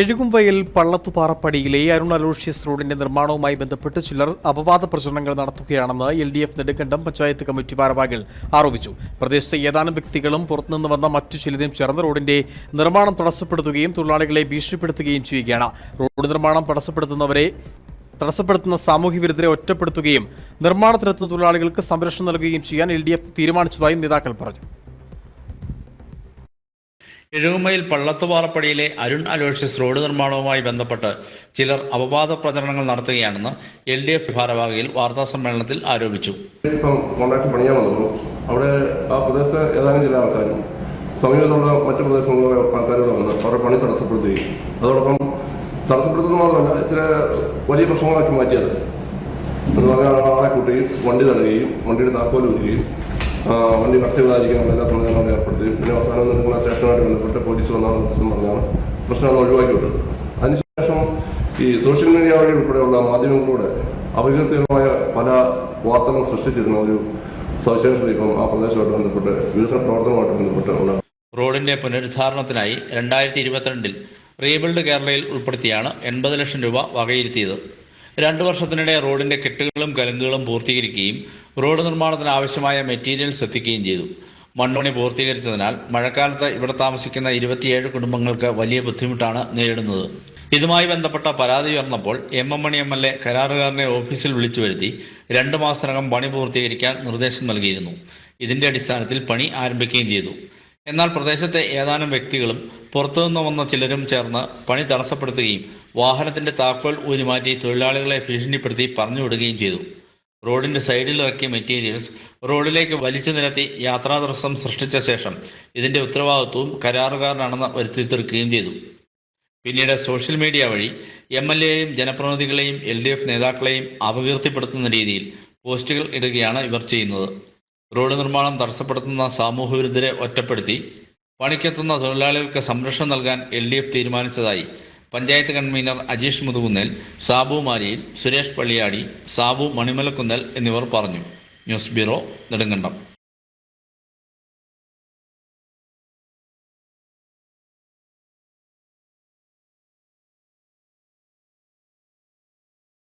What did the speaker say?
Ezhukumvayal പള്ളത്തുപാറപ്പടിയിലെ Arun Aloysius റോഡിന്റെ നിർമ്മാണവുമായി ബന്ധപ്പെട്ട് ചിലർ അപവാദ പ്രചരണങ്ങൾ നടത്തുകയാണെന്ന് L D F Nedumkandam panchayat committee ഭാരവാഹികൾ ആരോപിച്ചു. പ്രദേശത്തെ ഏതാനും വ്യക്തികളും പുറത്തുനിന്ന് വന്ന മറ്റു ചിലരും ചേർന്ന് റോഡിന്റെ നിർമ്മാണം തടസ്സപ്പെടുത്തുകയും തൊഴിലാളികളെ ഭീഷണിപ്പെടുത്തുകയും ചെയ്യുകയാണ്. റോഡ് നിർമ്മാണം തടസ്സപ്പെടുത്തുന്നവരെ തടസ്സപ്പെടുത്തുന്ന സാമൂഹ്യ വിരുദ്ധരെ ഒറ്റപ്പെടുത്തുകയും നിർമ്മാണത്തിനെത്തുന്ന തൊഴിലാളികൾക്ക് സംരക്ഷണം നൽകുകയും ചെയ്യാൻ എൽ തീരുമാനിച്ചതായും നേതാക്കൾ പറഞ്ഞു. എഴുകുമയിൽ പള്ളത്തുപാറപ്പടിയിലെ അരുൺ അലോഷ്യസ് റോഡ് നിർമ്മാണവുമായി ബന്ധപ്പെട്ട് ചിലർ അപവാദ പ്രചരണങ്ങൾ നടത്തുകയാണെന്ന് എൽ ഡി എഫ് ഭാരവാഹികൾ വാർത്താസമ്മേളനത്തിൽ ആരോപിച്ചു. ഇപ്പം അവിടെ ആ പ്രദേശത്തെ ഏതാനും ചില ആൾക്കാരും സമീപത്തുള്ള മറ്റു പ്രദേശങ്ങളിലുള്ള ആൾക്കാരോട് വന്ന് അവരുടെ പണി തടസ്സപ്പെടുത്തുകയും അതോടൊപ്പം തടസ്സപ്പെടുത്തുന്ന മാത്രമല്ല ചില വലിയ പ്രശ്നങ്ങളാക്കി മാറ്റിയത്. എന്ന് പറഞ്ഞാൽ ആളെ കൂട്ടുകയും വണ്ടി തടയുകയും വണ്ടിയുടെ താക്കോൽ വരികയും വണ്ടി കടത്തിവിടാതിരിക്കാനുള്ള എല്ലാ സംവിധാനങ്ങളും ഏർപ്പെടുത്തി. പിന്നെ അവസാനം നിൽക്കുന്ന സ്റ്റേഷനുമായിട്ട് ബന്ധപ്പെട്ട് പോലീസ് വന്നാണ് ദിവസം പറഞ്ഞാണ്. പ്രശ്നം ഒഴിവാക്കി അതിനുശേഷം ഈ സോഷ്യൽ മീഡിയ വഴി ഉൾപ്പെടെയുള്ള മാധ്യമങ്ങളിലൂടെ അപകീർത്തികരമായ പല വാർത്തകൾ സൃഷ്ടിച്ചിരുന്ന ഒരു സവിശേഷത ഇപ്പം ആ പ്രദേശമായിട്ട് ബന്ധപ്പെട്ട് വികസന പ്രവർത്തനവുമായിട്ട് ബന്ധപ്പെട്ട് റോഡിന്റെ പുനരുദ്ധാരണത്തിനായി രണ്ടായിരത്തി ഇരുപത്തിരണ്ടിൽ റീബിൽഡ് കേരളയിൽ ഉൾപ്പെടുത്തിയാണ് എൺപത് ലക്ഷം രൂപ വകയിരുത്തിയത്. രണ്ടു വർഷത്തിനിടെ റോഡിന്റെ കെട്ടുകളും കലുങ്കുകളും പൂർത്തീകരിക്കുകയും റോഡ് നിർമ്മാണത്തിന് ആവശ്യമായ മെറ്റീരിയൽസ് എത്തിക്കുകയും ചെയ്തു. മണ്ണുണി പൂർത്തീകരിച്ചതിനാൽ മഴക്കാലത്ത് ഇവിടെ താമസിക്കുന്ന ഇരുപത്തിയേഴ് കുടുംബങ്ങൾക്ക് വലിയ ബുദ്ധിമുട്ടാണ് നേരിടുന്നത്. ഇതുമായി ബന്ധപ്പെട്ട പരാതി ഉയർന്നപ്പോൾ M M Mani M L A കരാറുകാരനെ ഓഫീസിൽ വിളിച്ചു വരുത്തി രണ്ടു മാസത്തിനകം പണി പൂർത്തീകരിക്കാൻ നിർദ്ദേശം നൽകിയിരുന്നു. ഇതിന്റെ അടിസ്ഥാനത്തിൽ പണി ആരംഭിക്കുകയും ചെയ്തു. എന്നാൽ പ്രദേശത്തെ ഏതാനും വ്യക്തികളും പുറത്തുനിന്ന് വന്ന ചിലരും ചേർന്ന് പണി തടസ്സപ്പെടുത്തുകയും വാഹനത്തിന്റെ താക്കോൽ ഊരിമാറ്റി തൊഴിലാളികളെ ഭീഷണിപ്പെടുത്തി പറഞ്ഞുവിടുകയും ചെയ്തു. റോഡിന്റെ സൈഡിൽ ഇറക്കിയ മെറ്റീരിയൽസ് റോഡിലേക്ക് വലിച്ചു നിരത്തി യാത്രാ തടസ്സം സൃഷ്ടിച്ച ശേഷം ഇതിന്റെ ഉത്തരവാദിത്വവും കരാറുകാരനാണെന്ന് വരുത്തി തീർക്കുകയും ചെയ്തു. പിന്നീട് സോഷ്യൽ മീഡിയ വഴി എം എൽ എയും ജനപ്രതിനിധികളെയും എൽ ഡി എഫ് നേതാക്കളെയും അപകീർത്തിപ്പെടുത്തുന്ന രീതിയിൽ പോസ്റ്റുകൾ ഇടുകയാണ് ഇവർ ചെയ്യുന്നത്. റോഡ് നിർമ്മാണം തടസ്സപ്പെടുത്തുന്ന സാമൂഹ്യവിരുദ്ധരെ ഒറ്റപ്പെടുത്തി പണിക്കെത്തുന്ന തൊഴിലാളികൾക്ക് സംരക്ഷണം നൽകാൻ എൽ ഡി എഫ് തീരുമാനിച്ചതായി പഞ്ചായത്ത് കൺവീനർ അജീഷ് മുതുകുന്നേൽ സാബു മാരിയിൽ സുരേഷ് പള്ളിയാടി സാബു മണിമലക്കുന്നൽ എന്നിവർ പറഞ്ഞു. News bureau Nedumkandam.